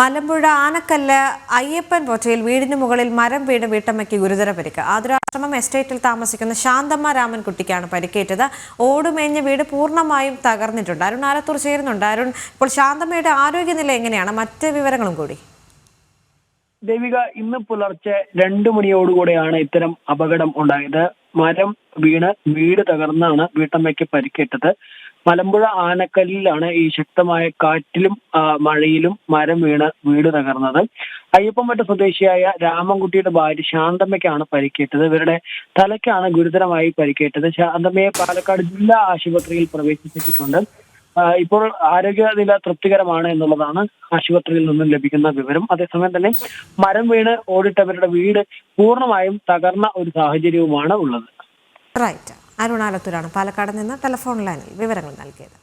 മലമ്പുഴ ആനക്കല്ല് അയ്യപ്പൻ പോറ്റയിൽ വീടിന് മുകളിൽ മരം വീണ് വീട്ടമ്മയ്ക്ക് ഗുരുതര പരിക്ക്. ആതുരാശ്രമം എസ്റ്റേറ്റിൽ താമസിക്കുന്ന ശാന്തമ്മ രാമൻകുട്ടിക്കാണ് പരിക്കേറ്റത്. ഓടുമേഞ്ഞ വീട് പൂർണമായും തകർന്നിട്ടുണ്ട്. അരുൺ ആലത്തൂർ ചേരുന്നുണ്ട്. അരുൺ ഇപ്പോൾ ശാന്തമ്മയുടെ ആരോഗ്യനില എങ്ങനെയാണ്? മറ്റ് വിവരങ്ങളും കൂടി. ദേവിക ഇന്ന് പുലർച്ചെ രണ്ടു മണിയോടുകൂടെയാണ് ഇത്തരം അപകടം ഉണ്ടായത്. മരം വീണ് വീട് തകർന്നാണ് വീട്ടമ്മയ്ക്ക് പരിക്കേറ്റത്. മലമ്പുഴ ആനക്കല്ലിലാണ് ഈ ശക്തമായ കാറ്റിലും മഴയിലും മരം വീണ് വീട് തകർന്നത്. അയ്യപ്പൻമറ്റ സ്വദേശിയായ രാമൻകുട്ടിയുടെ ഭാര്യ ശാന്തമ്മയ്ക്കാണ് പരിക്കേറ്റത്. ഇവരുടെ തലയ്ക്കാണ് ഗുരുതരമായി പരിക്കേറ്റത്. ശാന്തമ്മയെ പാലക്കാട് ജില്ലാ ആശുപത്രിയിൽ പ്രവേശിപ്പിച്ചിട്ടുണ്ട്. ഇപ്പോൾ ആരോഗ്യനില തൃപ്തികരമാണ് എന്നുള്ളതാണ് ആശുപത്രിയിൽ നിന്നും ലഭിക്കുന്ന വിവരം. അതേസമയം തന്നെ മരം വീണ് ഓടിട്ടവരുടെ വീട് പൂർണമായും തകർന്ന ഒരു സാഹചര്യവുമാണ് ഉള്ളത്. റൈറ്റ് അരുൺ ആലത്തൂരാണ് പാലക്കാട് നിന്ന് ടെലിഫോൺ ലൈനിൽ വിവരങ്ങൾ നൽകിയത്.